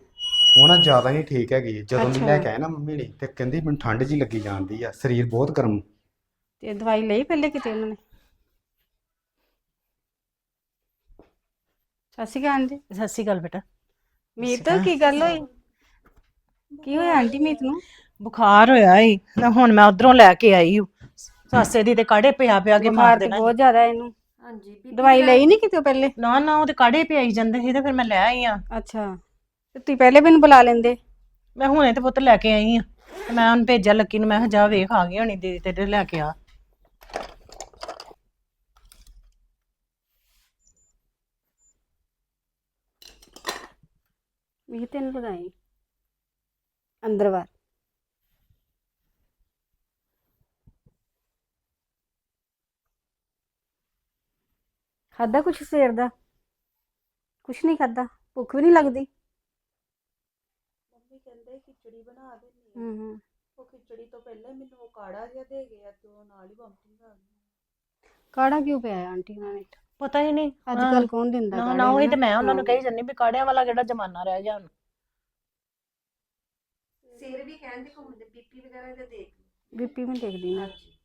ਉਹ ਨਾ ਜ਼ਿਆਦਾ ਹੀ ਠੀਕ ਹੈਗੀ। ਜਦੋਂ ਦੀ। ਲੈ ਕੇ ਆਏ ਨਾ ਮੰਮੀ ਨੇ ਤੇ ਕਹਿੰਦੀ ਮੈਨੂੰ ਠੰਡ ਜੀ ਲੱਗੀ ਜਾਂਦੀ ਆ ਸਰੀਰ ਬਹੁਤ ਗਰਮ। ਤੇ ਦਵਾਈ ਲਈ ਪਹਿਲੇ ਕਿਤੇ ਉਹਨਾਂ ਨੇ? ਸਤਿ ਸ਼੍ਰੀ ਅਕਾਲ ਆਂਟੀ। ਸਤਿ ਸ਼੍ਰੀ ਅਕਾਲ ਬੇਟਾ। ਮੀਤ ਕੀ ਗੱਲ ਹੋਈ? ਕੀ ਹੋਇਆ ਆਂਟੀ ਮੀਤ ਨੂੰ? ਬੁਖਾਰ ਹੋਇਆ ਈ। ਨਾ ਹੁਣ ਮੈਂ ਉਧਰੋਂ ਲੈ ਕੇ ਆਈ ਹੂੰ ਸਾਸੇ ਦੀ ਤੇ ਕਾੜੇ ਪਿਆ ਪਿਆ ਕੇ ਮਾਰ ਬੁਖਾਰ ਤੇ ਦੇਣਾ ਬਹੁਤ ਜ਼ਿਆਦਾ ਇਹਨੂੰ। ਹਾਂਜੀ ਬੀਬੀ ਦਵਾਈ ਵਗੈਰਾ- ਲਈ ਨਹੀਂ ਕਿਤੇ ਪਹਿਲੇ? ਨਾ ਨਾ ਉਹਦੇ ਕਾੜੇ ਪਿਆਈ ਜਾਂਦੇ ਸੀ ਤੇ ਫਿਰ ਮੈਂ ਲੈ ਆਈ ਆ। ਅੱਛਾ ਤੇ ਤੁਸੀਂ ਪਹਿਲੇ ਮੈਨੂੰ ਬੁਲਾ ਲੈਂਦੇ? ਮੈਂ ਹੁਣੇ ਤੇ ਪੁੱਤ ਲੈ ਕੇ ਆਈ ਆ। ਤੇ ਮੈਂ ਉਹਨੂੰ ਭੇਜਿਆ ਲੱਕੀ ਨੂੰ ਮੈਂ ਕਿਹਾ ਜਾ ਵੇਖ ਆ ਗਈ ਹੋਣੀ ਦੀਦੀ ਤੇਰੇ ਲੈ ਕੇ ਆ। ਮੀਤ ਤੈਨੂੰ ਲਗਾਈ ਅੰਦਰ ਵਾਰ ਖਾਦਾ ਕੁਛ ਸਵੇਰ ਦਾ? ਕੁਛ ਨਹੀਂ ਖਾਦਾ ਭੁੱਖ ਵੀ ਨਹੀਂ ਲੱਗਦੀ? ਮੰਮੀ ਕਹਿੰਦੇ ਖਿਚੜੀ ਬਣਾ ਦੇਣੀ ਹੂੰ ਹੂੰ। ਉਹ ਖਿਚੜੀ ਤੋਂ ਪਹਿਲਾਂ ਮੈਨੂੰ ਉਹ ਕਾੜਾ ਜਿਹਾ ਦੇ ਗਿਆ ਤੇ ਉਹ ਨਾਲ ਹੀ ਵੋਮਟਿੰਗ ਆ ਗਈ। ਕਾੜਾ ਕਿਉਂ ਪਿਆ ਹੈ ਆਂਟੀ ਉਹਨਾਂ ਨੇ ਪਤਾ ਹੀ ਨਹੀਂ। ਅੱਜ ਹਾਂ। ਕੱਲ ਕੌਣ ਦਿੰਦਾ ਨਾ ਕਾੜੇ ਨਾ ਉਹੀ ਹਨਾ? ਤੇ ਮੈਂ ਉਹਨਾਂ ਨੂੰ ਹਾਂ। ਕਹੀ ਜੰਨੀ ਵੀ ਕਾੜਿਆਂ ਵਾਲਾ ਕਿਹੜਾ ਜ਼ਮਾਨਾ ਰਹਿ ਗਿਆ ਹੁਣ। ਸਿਰ ਵੀ ਕਹਿੰਦੇ ਘੁੰਮਦੇ ਬੀਪੀ ਵਗੈਰਾ ਦੇ ਦੇਖ ਬੀਪੀ ਮੈਂ ਦੇਖਦੀ ਨਾ ਹਾਂਜੀ।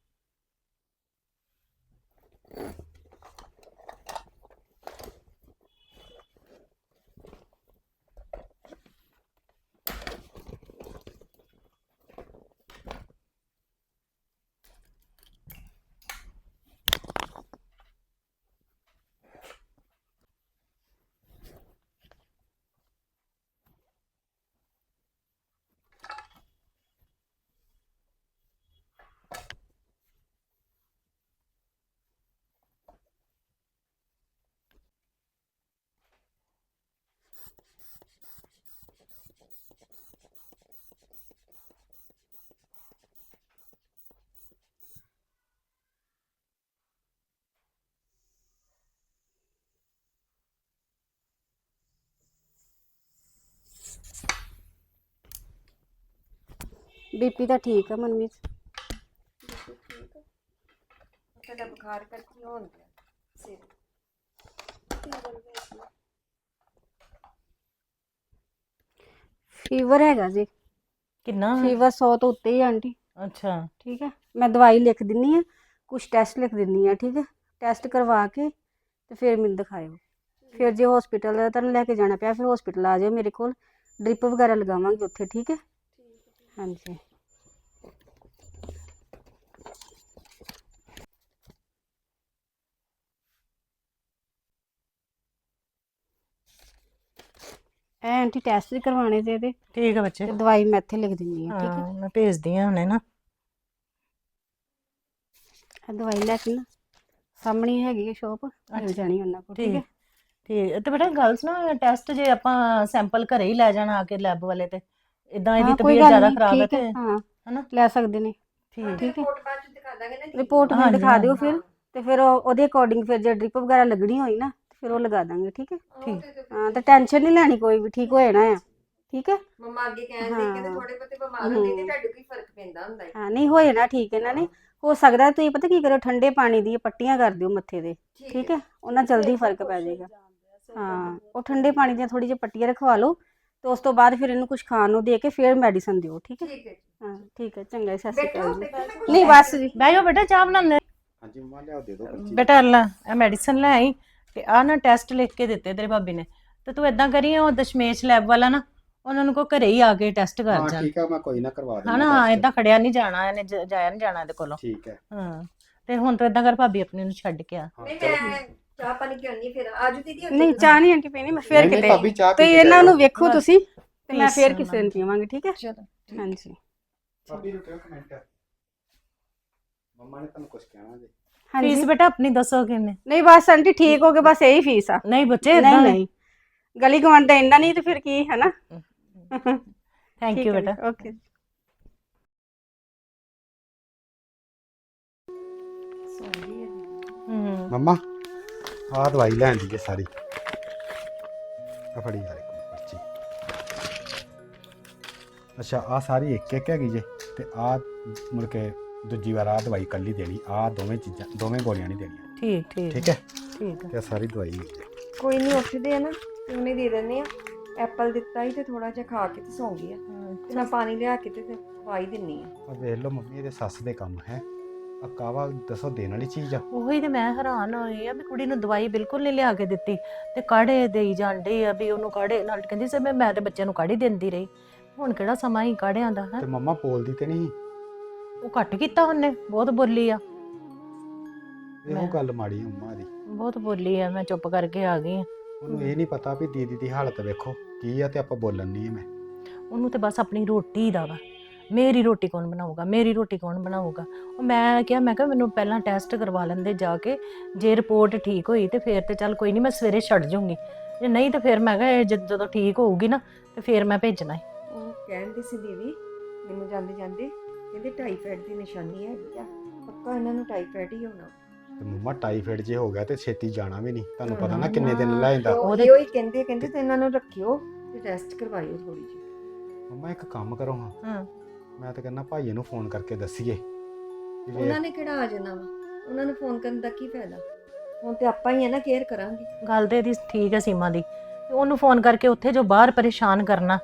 ਬੀਪੀ ਤਾਂ ਠੀਕ ਆ ਮਨਮੀਤ ਤੁਹਾਡਾ ਬੁਖਾਰ ਕਰਕੇ ਹੋਣ ਗਿਆ ਸਿਰ ਫੀਵਰ ਹੈਗਾ ਜੀ ਕਿੰਨਾ ਫੀਵਰ 100 ਤੋਂ ਉੱਤੇ ਹੀ ਆ ਆਂਟੀ ਅੱਛਾ ਠੀਕ ਹੈ ਮੈਂ ਦਵਾਈ ਲਿਖ ਦਿੰਨੀ ਆ ਕੁਝ ਟੈਸਟ ਲਿਖ ਦਿੰਨੀ ਆ ਠੀਕ ਹੈ ਟੈਸਟ ਕਰਵਾ ਕੇ ਤੇ ਫਿਰ ਮੈਨੂੰ ਦਿਖਾਇਓ ਫਿਰ ਜੇ ਹਸਪੀਟਲ ਤੁਹਾਨੂੰ ਲੈ ਕੇ ਜਾਣਾ ਪਿਆ ਫਿਰ ਹਸਪੀਟਲ ਆ ਜਾਓ ਮੇਰੇ ਕੋਲ ਡ੍ਰਿਪ ਵਗੈਰਾ ਲਗਾਵਾਂਗੇ ਉੱਥੇ ਠੀਕ ਹੈ ਹਾਂਜੀ। ਐ ਆਂਟੀ ਟੈਸਟ ਵੀ ਕਰਵਾਉਣੇ ਤੇ ਇਹਦੇ। ਠੀਕ ਹੈ ਬੱਚੇ। ਤੇ ਦਵਾਈ ਮੈਂ ਇੱਥੇ ਲਿਖ ਦਿੰਨੀ ਆ ਠੀਕ ਹੈ ਹਾਂ ਮੈਂ ਭੇਜਦੀ ਆ ਹੁਣੇ ਨਾ। ਇਹ ਦਵਾਈ ਲੈ ਕੇ ਨਾ ਸਾਹਮਣੇ ਹੀ ਹੈਗੀ ਹੈ ਸ਼ੋਪ ਮਿਲ। ਜਾਣੀ ਉਹਨਾਂ ਕੋਲ ਠੀਕ ਹੈ ਠੀਕ ਹੈ। ਤੇ ਬੇਟਾ ਗੱਲ ਸੁਣੋ ਟੈਸਟ ਜੇ ਆਪਾਂ ਸੈਂਪਲ ਘਰੇ ਹੀ ਲੈ ਜਾਣਾ ਆ ਕੇ ਲੈਬ ਵਾਲੇ ਤੇ। ਇਦਾਂ ਇਹਦੀ ਹਾਂ, ਕੋਈ ਤਬੀਅਤ ਗੱਲ ਜ਼ਿਆਦਾ ਨਹੀਂ, ਖਰਾਬ ਹੈ ਠੀਕ ਤੇ ਹਾਂ ਹਨਾ? ਲੈ ਸਕਦੇ ਨੇ ਠੀਕ ਠੀਕ ਹੈ। ਰਿਪੋਰਟ ਬਾਅਦ ਚ ਦਿਖਾ ਦਾਂਗੇ ਨਾ। ਰਿਪੋਰਟ ਹਾਂਜੀ, ਦਿਖਾ ਦਿਓ। ਫਿਰ ਤੇ ਫਿਰ ਉਹ- ਉਹਦੇ ਅਕੋਰਡਿੰਗ ਫਿਰ ਜੇ ਡ੍ਰਿਪ ਵਗੈਰਾ ਲੱਗਣੀ ਹੋਈ ਨਾ ਤੇ ਫਿਰ ਉਹ ਲਗਾ ਦਾਂਗੇ ਠੀਕ ਹੈ ਠੀਕ। ਹਾਂ ਤੇ ਟੈਨਸ਼ਨ ਨਹੀਂ ਲੈਣੀ ਕੋਈ ਵੀ ਠੀਕ ਹੋ ਜਾਣਾ ਆ ਠੀਕ ਹੈ ਮੰਮਾ ਅੱਗੇ ਕਹਿੰਦੇ ਹਾਂ। ਕਹਿੰਦੇ ਥੋੜੇ ਬਹੁਤੇ ਬਿਮਾਰ ਹੁੰਦੇ ਤੇ ਹਮ। ਤੁਹਾਡੇ ਕੋਈ ਫ਼ਰਕ ਪੈਂਦਾ ਹੁੰਦਾ ਹੈ ਹਾਂ ਨਹੀਂ ਹੋ ਜਾਣਾ ਠੀਕ ਇਹਨਾਂ ਨੇ ਹੋ ਸਕਦਾ ਤੁਸੀਂ ਪਤਾ ਕੀ ਕਰੋ ਠੰਡੇ ਪਾਣੀ ਦੀ ਪੱਟੀਆਂ ਕਰ ਦਿਓ ਮੱਥੇ ਦੇ ਠੀਕ ਹੈ ਉਹਨਾਂ ਜਲਦੀ ਫ਼ਰਕ ਪੈ ਜਾਏਗਾ ਹਾਂ ਉਹ ਠੰਡੇ ਪਾਣੀ ਦੀਆਂ ਥੋੜੀ ਜਿਹੀ ਪੱਟੀਆਂ ਰਖਵਾ ਲਓ ਤੇ ਉਸ ਤੋਂ ਬਾਅਦ ਫਿਰ ਇਹਨੂੰ ਕੁਝ ਖਾਣ ਨੂੰ ਦੇ ਕੇ ਫਿਰ ਮੈਡੀਸਨ ਦਿਓ ਠੀਕ ਹੈ? ਠੀਕ ਹੈ ਹਾਂ ਠੀਕ ਹੈ ਚੰਗਾ ਜੀ, ਸਤਿ ਸ਼੍ਰੀ ਬੈਠੋ ਅਕਾਲ ਜੀ। ਬੈਠੋ ਮੈਂ ਕੁਛ ਨਹੀਂ ਬਸ ਜੀ। ਬਹਿ ਜਾਓ ਬੇਟਾ ਚਾਹ ਬਣਾਉਂਦੇ। ਹਾਂਜੀ ਮੰਮਾ ਲਿਆਓ ਦੇ ਦਿਓ ਬੱਚੀ ਬੇਟਾ ਲੈ ਇਹ ਮੈਡੀਸਨ ਲੈ ਆਈ ਤੇ ਆ ਨਾ ਟੈਸਟ ਲਿਖ ਕੇ ਦਿੱਤੇ ਤੇਰੇ ਭਾਬੀ ਨੇ। ਤੇ ਤੂੰ ਇਦਾਂ ਕਰੀ ਉਹ ਦਸ਼ਮੇਸ਼ ਲੈਬ ਵਾਲਾ ਨਾ ਉਹਨਾਂ ਨੂੰ ਕੋ ਘਰੇ ਹੀ ਆ ਕੇ ਟੈਸਟ ਕਰ ਹਾਂ ਜਾ ਠੀਕ ਆ ਮੈਂ ਕੋਈ ਨਾ ਕਰਵਾ ਦਿੰਦਾ ਹਨਾ ਹਾਂ test। ਇਦਾਂ ਖੜਿਆ ਨਹੀਂ ਜਾਣਾ ਇਹਨੇ ਜ- ਜਾਇਆ ਨਹੀਂ ਜਾਣਾ ਇਹਦੇ ਕੋਲੋਂ। ਠੀਕ ਹੈ। ਹਾਂ ਤੇ ਹੁਣ ਤੂੰ ਇਦਾਂ ਕਰ ਭਾਬੀ ਆਪਣੀ ਨੂੰ ਛੱਡ ਕੇ ਆ। ਹਾਂ ਨਹੀਂ ਚਲੋ ਮੈਂ ਚਾਹ ਪਾਣੀ ਕਿਉਂ ਫਿਰ। ਆਜੋ ਦੀਦੀ ਉੱਥੇ। ਨਹੀਂ ਚਾਹ ਨਹੀਂ ਆਂਟੀ ਪੀਣੀ ਮੈਂ ਫਿਰ ਨਹੀਂ, ਨਹੀਂ, ਕਿਤੇ ਭਾਬੀ ਚਾਹ ਪੀ ਤੇ ਕੇ ਇਹਨਾਂ ਨੂੰ। ਵੇਖੋ ਤੁਸੀਂ ਤੇ ਮੈਂ ਫਿਰ ਕਿਸੇ ਦਿਨ. ਪੀਵਾਂਗੀ ਠੀਕ ਹੈ? ਚਲੋ ਹਾਂਜੀ। ਭਾਬੀ ਰੁਕਿਓ ਇੱਕ ਮਿੰਟ। ਮੰਮਾ ਨੇ ਤੁਹਾਨੂੰ ਕੁਝ ਕਹਿਣਾ ਜੀ। ਫੀਸ ਬੇਟਾ ਆਪਣੀ ਦੱਸੋ ਕਿੰਨੇ? ਨਹੀਂ ਬਸ ਆਂਟੀ ਠੀਕ ਹੋ ਗਏ ਬਸ ਇਹੀ ਫੀਸ ਆ। ਨਹੀਂ ਬੱਚੇ ਨਹੀਂ ਇਦਾਂ ਨਹੀਂ। ਗਲੀ ਗਵੰਡ ਦਾ ਇੰਨਾ ਨਹੀਂ ਤੇ ਫਿਰ ਕੀ ਹੈ ਨਾ ਥੈਂਕ ਯੂ ਬੇਟਾ। ਓਕੇ। ਹੂੰ। ਮੰਮਾ। ਆਹ ਦਵਾਈ ਲੈਣ ਦੀ ਹੈ ਸਾਰੀ। ਆ ਫੜੀ ਯਾਰ ਇੱਕ ਪਰਚੀ। ਅੱਛਾ ਆ ਸਾਰੀ ਇੱਕ ਇੱਕ ਹੈਗੀ ਜੇ ਤੇ ਆ ਮੁੜ ਕੇ ਦੂਜੀ ਵਾਰ ਆ ਦਵਾਈ ਕੱਲੀ ਦੇਣੀ ਆ ਦੋਵੇਂ ਚੀਜ਼ਾਂ ਦੋਵੇਂ ਗੋਲੀਆਂ ਨਹੀਂ ਦੇਣੀਆਂ। ਠੀਕ ਠੀਕ। ਠੀਕ ਹੈ? ਠੀਕ ਤੇ ਆਹ ਸਾਰੀ ਦਵਾਈ ਹੈਗੀ ਜੇ। ਕੋਈ ਨਹੀਂ ਉੱਠਦੇ ਆ ਨਾ ਤੇ ਉਹਨੇ ਦੇ ਦਿੰਦੇ ਆ। ਐਪਲ ਦਿੱਤਾ ਹੀ ਤੇ ਥੋੜਾ ਜਿਹਾ ਖਾ ਕੇ ਤੇ ਸੌਂ ਗਈ ਆ। ਤੇ ਮੈਂ ਪਾਣੀ ਲਿਆ ਕੇ ਤੇ ਫਿਰ ਖਵਾਈ ਦਿੰਨੀ ਆ। ਆ ਵੇਖ ਲਓ ਮੰਮੀ ਇਹਦੇ ਸੱਸ ਦੇ ਕੰਮ ਹੈ। ਆ ਕਾਵਾ ਦੱਸੋ ਦੇਣ ਵਾਲੀ ਚੀਜ਼ ਆ। ਉਹੀ ਤੇ ਮੈਂ ਹੈਰਾਨ ਹੋਈ ਆ ਵੀ ਕੁੜੀ ਨੂੰ ਦਵਾਈ ਬਿਲਕੁਲ ਨਹੀਂ ਲਿਆ ਕੇ ਦਿੱਤੀ ਤੇ ਕਾੜੇ ਦੇਈ ਜਾਂਦੇ ਆ ਵੀ ਉਹਨੂੰ ਕਾੜੇ ਨਾਲ ਕਹਿੰਦੀ ਸੀ ਮੈਂ ਮੈਂ ਤੇ ਬੱਚਿਆਂ ਨੂੰ ਕਾੜੀ ਦਿੰਦੀ ਰਹੀ। ਹੁਣ ਕਿਹੜਾ ਸਮਾਂ ਹੀ ਕਾੜਿਆਂ ਦਾ ਹੈ? ਤੇ ਮੰਮਾ ਬੋਲਦੀ ਤੇ ਨਹੀਂ। ਉਹ ਘੱਟ ਕੀਤਾ ਉਹਨੇ ਬਹੁਤ ਬੋਲੀ ਆ। ਇਹੋ ਗੱਲ ਮਾੜੀ ਮੰਮਾ ਦੀ। ਬਹੁਤ ਬੋਲੀ ਆ ਮੈਂ ਚੁੱਪ ਕਰਕੇ ਆ ਗਈ ਆ। ਉਹਨੂੰ ਇਹ ਨਹੀਂ ਪਤਾ ਵੀ ਦੀਦੀ ਦੀ ਹਾਲਤ ਵੇਖੋ ਕੀ ਆ ਤੇ ਆਪਾਂ ਬੋਲਣ ਨਹੀਂ ਮੈਂ। ਉਹਨੂੰ ਤੇ ਬਸ ਆਪਣੀ ਰੋਟੀ ਦਾ ਵਾ। ਮੇਰੀ ਰੋਟੀ ਕੌਣ ਬਣਾਊਗਾ ਮੇਰੀ ਰੋਟੀ ਕੌਣ ਬਣਾਊਗਾ? ਉਹ ਮੈਂ ਕਿਹਾ ਮੈਂ ਕਿਹਾ ਮੈਨੂੰ ਪਹਿਲਾਂ ਟੈਸਟ ਕਰਵਾ ਲੈਂਦੇ ਜਾ ਕੇ ਜੇ ਰਿਪੋਰਟ ਠੀਕ ਹੋਈ ਤੇ ਫਿਰ ਤੇ ਚੱਲ ਕੋਈ ਨਹੀਂ ਮੈਂ ਸਵੇਰੇ ਛੱਡ ਜੂੰਗੀ ਜੇ ਨਹੀਂ ਤੇ ਫਿਰ ਮੈਂ ਕਿਹਾ ਇਹ ਜਦ- ਜਦੋਂ ਠੀਕ ਹੋਊਗੀ ਨਾ ਤੇ ਫਿਰ ਮੈਂ ਭੇਜਣਾ ਹੈ ਉਹ ਕਹਿੰਦੀ ਸੀ ਦੀਦੀ ਮੈਨੂੰ ਜਾਂਦੇ ਜਾਂਦੇ ਕਹਿੰਦੇ ਟਾਈਫਾਇਡ ਦੀ ਨਿਸ਼ਾਨੀ ਹੈਗੀ ਆ ਪੱਕਾ ਇਹਨਾਂ ਨੂੰ ਟਾਈਫਾਇਡ ਹੀ ਹੋਣਾ। ਤੇ ਮੰਮਾ ਟਾਈਫਾਇਡ ਜੇ ਹੋ ਗਿਆ ਤੇ ਛੇਤੀ ਜਾਣਾ ਵੀ ਨਹੀਂ। ਤੁਹਾਨੂੰ ਪਤਾ ਨਾ। ਕਿੰਨੇ ਦਿਨ ਲੈ ਜਾਂਦਾ। ਉਹ ਉਹਦੇ- ਇਹੋ ਹੀ ਕਹਿੰਦੇ ਕਹਿੰਦੇ ਤੇ ਇਹਨਾਂ ਨੂੰ ਰੱਖਿਓ ਤੇ ਟੈਸਟ ਕਰਵਾਇਓ ਥੋੜੀ ਜਿਹੀ। ਮੰਮਾ ਇੱਕ ਕੰਮ ਕਰੋ ਹਾਂ। ਹਾਂ। ਮੈਂ ਤਾਂ ਕਹਿੰਦਾ ਭਾਈ ਨੂੰ ਫੋਨ ਕਰਕੇ ਦੱਸੀਏ। ਵੇ- ਉਹਨਾਂ ਨੇ ਕਿਹੜਾ ਆ ਜਾਣਾ ਵਾ? ਉਹਨਾਂ ਨੂੰ ਫੋਨ ਕਰਨ ਦਾ ਕੀ ਫਾਇਦਾ? ਹੁਣ ਤੇ ਆਪਾਂ ਹੀ ਆ ਨਾ ਕੇਅਰ ਕਰਾਂਗੇ। ਗੱਲ ਤੇ ਇਹਦੀ ਠੀਕ ਹੈ ਸੀਮਾ ਦੀ। ਤੇ ਉਹਨੂੰ ਫੋਨ ਕਰਕੇ ਉੱਥੇ ਜੋ ਬਾਹਰ ਪਰੇਸ਼ਾਨ ਕਰਨਾ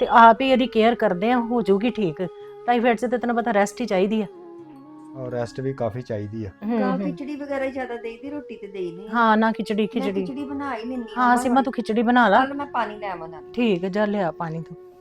ਤੇ ਆਪ ਹੀ ਇਹਦੀ ਕੇਅਰ ਕਰਦੇ ਆ ਹੋ ਜਾਊਗੀ ਠੀਕ। ਟਾਈਫਾਇਡ 'ਚ ਤੇ ਤੈਨੂੰ ਪਤਾ ਰੈਸਟ ਹੀ ਚਾਹੀਦੀ ਆ। ਔਰ ਰੈਸਟ ਵੀ ਕਾਫੀ ਚਾਹੀਦੀ ਆ। ਹੂੰ, ਗਾਂ ਹੂੰ। ਖਿਚੜੀ ਵਗੈਰਾ ਹੀ ਜ਼ਿਆਦਾ ਦੇਈਦੀ ਰੋਟੀ ਤੇ ਦੇਈ ਨਹੀਂ। ਹਾਂ ਨਾ ਖਿਚੜੀ ਮੈਂ ਖਿਚੜੀ। ਖਿਚੜੀ ਬਣਾ ਹੀ ਲੈਂਦੀ ਹਾਂ ਸੀਮਾ ਤੂੰ ਖਿਚੜੀ ਬਣਾ ਲਾ। ਕੱਲ ਮੈਂ ਪਾਣੀ ਲੈ ਆਵਾਂ ਨਾਲ। ਠੀਕ ਹੈ, ਜਾ ਲਿਆ ਪਾਣੀ ਤੂੰ।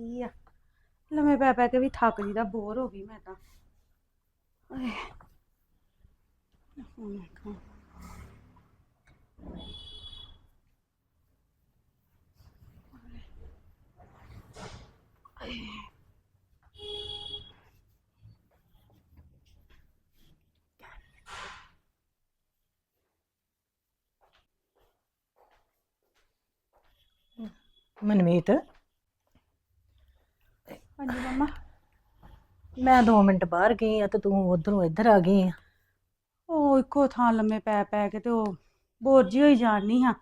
ਕੀ ਆ ਲੰਮੇ ਪੈ ਪੈ ਕੇ ਵੀ ਥੱਕ ਜੀਦਾ ਬੋਰ ਹੋ ਗਈ ਮੈਂ ਤਾਂ ਆਏ। ਹੁਣ ਵੇਖਾਂ। ਮਨਮੀਤ ਹਾਂਜੀ ਮੰਮਾ। ਮੈਂ 2 ਮਿੰਟ ਬਾਹਰ ਗਈ ਆ ਤੇ ਤੂੰ ਉਧਰੋਂ ਇੱਧਰ ਆ ਗਈ ਆ। ਉਹ ਇੱਕੋ ਥਾਂ ਲੰਮੇ ਪੈ ਪੈ ਕੇ ਤੇ ਉਹ ਬੋਰ ਜੀ ਹੋਈ ਜਾਣੀ ਆ।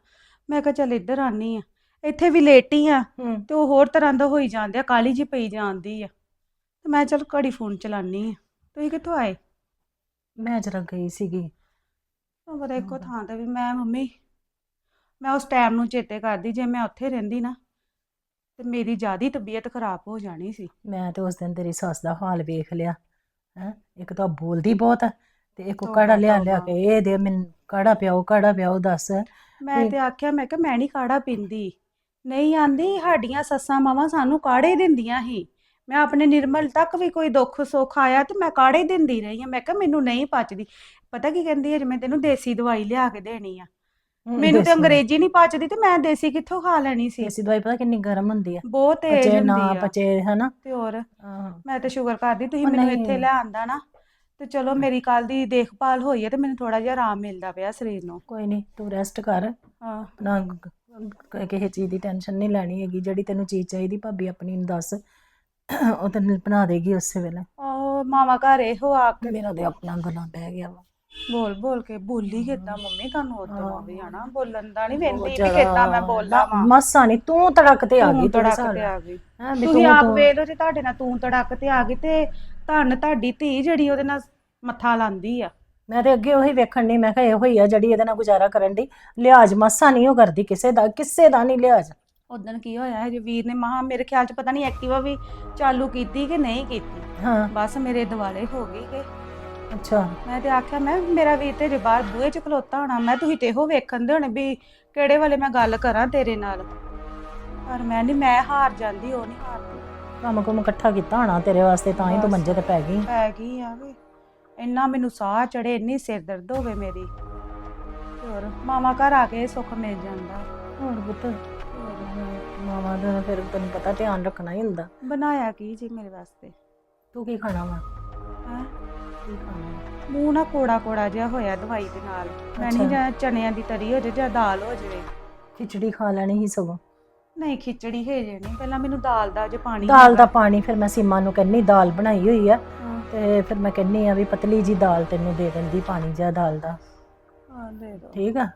ਮੈਂ ਕਿਹਾ ਚੱਲ ਇੱਧਰ ਆਨੀ ਆ। ਇੱਥੇ ਵੀ ਲੇਟੀ ਆ ਹੂੰ। ਤੇ ਉਹ ਹੋਰ ਤਰ੍ਹਾਂ ਦਾ ਹੋਈ ਜਾਂਦੇ ਆ ਕਾਲੀ ਜੀ ਪਈ ਜਾਂਦੀ ਆ। ਤੇ ਮੈਂ ਚੱਲ ਘੜੀ ਫੋਨ ਚਲਾਨੀ ਆ। ਤੁਸੀਂ ਕਿੱਥੋਂ ਆਏ? ਮੈਂ ਜਰਾ ਗਈ ਸੀਗੀ। ਉਹ ਪਤਾ ਇੱਕੋ ਹਾਂ। ਥਾਂ ਤੇ ਵੀ ਮੈਂ ਮੰਮੀ ਮੈਂ ਉਸ ਟਾਈਮ ਨੂੰ ਚੇਤੇ ਕਰਦੀ ਜੇ ਮੈਂ ਉੱਥੇ ਰਹਿੰਦੀ ਨਾ ਤੇ ਮੇਰੀ ਜਿਆਦੀ ਤਬੀਅਤ ਖਰਾਬ ਹੋ ਜਾਣੀ ਸੀ। ਮੈਂ ਤੇ ਉਸ ਦਿਨ ਤੇਰੀ ਸੱਸ ਦਾ ਹਾਲ ਵੇਖ ਲਿਆ ਹੈ ਇੱਕ ਤਾਂ ਬੋਲਦੀ ਬਹੁਤ ਆ ਤੇ ਇੱਕ ਉਹ ਕਾੜਾ ਲਿਆ ਲਿਆ। ਕੇ ਇਹ ਦੇ ਮੈਨੂੰ ਕਾੜਾ ਪਿਆਓ ਕਾੜਾ ਪਿਆਓ ਦੱਸ। ਮੈਂ ਤੇ- ਆਖਿਆ ਮੈਂ ਕਿਹਾ ਮੈਂ ਨਹੀਂ ਕਾੜਾ ਪੀਂਦੀ। ਨਹੀਂ ਆਂਦੀ ਸਾਡੀਆਂ ਸੱਸਾਂ ਮਾਵਾਂ ਸਾਨੂੰ ਕਾੜੇ ਦਿੰਦੀਆਂ ਸੀ। ਮੈਂ ਆਪਣੇ ਨਿਰਮਲ ਤੱਕ ਵੀ ਕੋਈ ਦੁੱਖ ਸੁੱਖ ਆਇਆ ਤੇ ਮੈਂ ਕਾੜੇ ਦਿੰਦੀ ਰਹੀ ਹਾਂ। ਮੈਂ ਕਿਹਾ ਮੈਨੂੰ ਨਹੀਂ ਪਚਦੀ। ਪਤਾ ਕੀ ਕਹਿੰਦੀ ਹੈ ਜਿਵੇਂ ਤੈਨੂੰ ਦੇਸੀ ਦਵਾਈ ਲਿਆ ਕੇ ਦੇਣੀ ਆ। ਮੈਨੂੰ ਤੇ ਅੰਗਰੇਜ਼ੀ ਨਹੀਂ ਪਚਦੀ ਤੇ ਮੈਂ ਦੇਸੀ ਕਿੱਥੋਂ ਖਾ ਲੈਣੀ ਸੀ? ਦੇਸੀ ਦਵਾਈ ਪਤਾ ਕਿੰਨੀ ਗਰਮ ਹੁੰਦੀ ਆ। ਬਹੁਤ ਤੇਜ਼ ਨਾ ਹੁੰਦੀ ਆ। ਪਚੇ ਹਨਾ? ਤੇ ਹੋਰ? ਮੈਂ ਤੇ ਸ਼ੁਕਰ ਕਰਦੀ ਤੁਸੀਂ ਮੈਨੂੰ। ਇੱਥੇ ਲੈ ਆਂਦਾ ਨਾ। ਤੇ ਚਲੋ ਮੇਰੀ ਕੱਲ ਦੀ ਦੇਖਭਾਲ ਹੋਈ ਹੈ ਤੇ ਮੈਨੂੰ ਥੋੜਾ ਜਿਹਾ ਆਰਾਮ ਮਿਲਦਾ ਪਿਆ ਸਰੀਰ ਨੂੰ। ਕੋਈ ਨਹੀਂ ਤੂੰ ਰੈਸਟ ਕਰ। ਹਾਂ। ਨਾ ਕਿਸੇ ਚੀਜ਼ ਦੀ ਟੈਨਸ਼ਨ ਨਹੀਂ ਲੈਣੀ ਹੈਗੀ ਜਿਹੜੀ ਤੈਨੂੰ ਚੀਜ਼ ਚਾਹੀਦੀ ਭਾਬੀ ਆਪਣੀ ਨੂੰ ਦੱਸ। ਉਹ ਤੈਨੂੰ ਬਣਾ ਦੇਗੀ ਉਸੇ ਵੇਲੇ। ਉਹ ਮਾਵਾ ਘਰ ਇਹੋ ਆ ਕੇ ਮੇਰਾ ਤੇ ਆਪਣਾ ਗਲਾ ਬਹਿ ਗਿਆ ਵਾ। ਬੋਲ ਬੋਲ ਕੇ ਬੋਲੀ ਕਿੱਦਾਂ ਮੰਮੀ ਤੁਹਾਨੂੰ ਉਦੋਂ। ਆਵੇ ਹਨਾ? ਬੋਲਣ ਦਾ ਨਹੀਂ ਵੇਂਦੀ ਵੀ ਕਿੱਦਾਂ ਮੈਂ ਬੋਲਾਂ ਵਾਂ। ਮਸਾਂ ਨਹੀਂ ਤੂੰ ਤੜਕ ਤੇ ਆ ਗਈ ਤੂੰ ਤੜਕ ਤੇ। ਆ ਗਈ। ਹੈਂ, ਵੀ ਤੁਸੀਂ ਤੂੰ- ਆਪ ਵੇਖ ਲਓ ਜੇ ਤੁਹਾਡੇ ਨਾਲ ਤੂੰ ਤੜਕ ਤੇ ਆ ਗਈ ਤੇ ਧੰਨ ਤੁਹਾਡੀ ਧੀ ਜਿਹੜੀ ਉਹਦੇ ਨਾਲ ਮੱਥਾ ਲਾਂਦੀ ਆ। ਮੈਂ ਤੇ ਅੱਗੇ ਉਹੀ ਵੇਖਣ ਨਹੀਂ ਮੈਂ ਕਿਹਾ ਇਹੋ ਹੀ ਆ ਜਿਹੜੀ ਇਹਦੇ ਨਾਲ ਗੁਜ਼ਾਰਾ ਕਰਨ ਦੀ ਲਿਹਾਜ਼ ਮਸਾਂ ਨਹੀਂ ਉਹ ਕਰਦੀ ਕਿਸੇ ਦਾ ਕਿਸੇ ਦਾ ਨਹੀਂ ਲਿਹਾਜ਼ ਉਦੋਂ ਕੀ ਹੋਇਆ ਹੈ ਵੀਰ ਨੇ ਮਹਾ ਮੇਰੇ ਖਿਆਲ ਚ ਪਤਾ ਨਹੀਂ ਐਕਟਿਵਾ ਵੀ ਚਾਲੂ ਕੀਤੀ ਕਿ ਨਹੀਂ ਕੀਤੀ। ਹਾਂ। ਬਸ ਮੇਰੇ ਦਿਵਾਲੇ ਹੋ ਗਈ ਕਿ ਅੱਛਾ। ਮੈਂ ਤੇ ਆਖਿਆ ਮੈਂ ਮੇਰਾ ਵੀਰ ਤੇ ਜੇ ਬਾਹਰ ਬੂਹੇ 'ਚ ਖਲੋਤਾ ਹੋਣਾ। ਮੈਂ ਤੁਸੀਂ ਤੇ ਇਹੋ ਵੇਖਣ ਦੇ ਹੋਣੇ ਵੀ ਕਿਹੜੇ ਵਾਲੇ ਮੈਂ ਗੱਲ ਕਰਾਂ ਤੇਰੇ ਨਾਲ। ਪਰ ਮੈਂ ਨਹੀਂ ਮੈਂ ਹਾਰ ਜਾਂਦੀ ਉਹ ਨਹੀਂ ਹਾਰਦੀ। ਕੰਮ ਕੁਮ ਇਕੱਠਾ ਕੀਤਾ ਹੋਣਾ ਤੇਰੇ ਵਾਸਤੇ ਤਾਂ ਹੀ ਤੂੰ ਬਸ। ਮੰਜੇ ਤੇ ਪੈ ਗਈ। ਪੈ ਗਈ ਆ ਵੇ। ਇੰਨਾ ਮੈਨੂੰ ਸਾਹ ਚੜੇ ਇੰਨੀ ਸਿਰ ਦਰਦ ਹੋਵੇ ਮੇਰੀ। ਹੋਰ ਮਾਮਾ ਘਰ ਆ ਕੇ ਸੁੱਖ ਮਿਲ ਜਾਂਦਾ। ਹੋਰ ਪੁੱਤ ਮਾਵਾ ਦਾ ਫਿਰ ਤੈਨੂੰ ਪਤਾ ਧਿਆਨ ਰੱਖਣਾ ਹੀ ਹੁੰਦਾ। ਬਣਾਇਆ ਕੀ ਜੀ ਮੇਰੇ ਵਾਸਤੇ? ਤੂੰ ਕੀ ਖਾਣਾ ਵਾ? ਹੈ? ਕੀ ਖਾਣਾ ਵਾ? ਮੂੰਹ ਨਾ ਕੋੜਾ ਕੋੜਾ ਜਿਹਾ ਹੋਇਆ ਦਵਾਈ ਦੇ ਨਾਲ। ਮੈਂ ਨਹੀਂ ਅੱਛਾ। ਜਾਂ ਚਨਿਆਂ ਦੀ ਤਰੀ ਹੋ ਜੇ ਜਾਂ ਦਾਲ ਹੋ ਜਾਵੇ। ਖਿਚੜੀ ਖਾ ਲੈਣੀ ਹੀ ਸਗੋਂ। ਨਹੀਂ ਖਿਚੜੀ ਹੈ ਜੇ ਨਹੀਂ। ਪਹਿਲਾਂ ਮੈਨੂੰ ਦਾਲ ਦਾ ਜੇ ਪਾਣੀ ਦਾਲ ਦਾ। ਪਾਣੀ ਫਿਰ ਮੈਂ ਸੀਮਾ ਨੂੰ ਕਹਿੰਨੀ ਦਾਲ ਬਣਾਈ ਹੋਈ ਆ। ਹਾਂ, ਤੇ ਫਿਰ ਮੈਂ ਕਹਿੰਨੀ ਆ ਵੀ ਪਤਲੀ ਜੀ ਦਾਲ ਤੈਨੂੰ ਦੇ ਦਿੰਦੀ ਪਾਣੀ ਜਿਹਾ ਦਾਲ ਦਾ। ਹਾਂ ਦੇ ਦੋ। ਠੀਕ ਆ?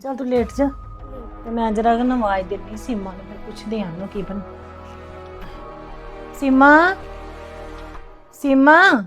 ਚੱਲ ਤੂੰ ਲੇਟ ਜਾ। ਤੇ ਮੈਂ ਜਰਾ ਕਿ ਆਵਾਜ਼ ਦੇਣੀ ਸੀਮਾ ਨੂੰ ਫਿਰ ਪੁੱਛਦੇ ਆਂ ਨੂੰ ਕੀ ਬਣ ਸੀਮਾ? ਸੀਮਾ?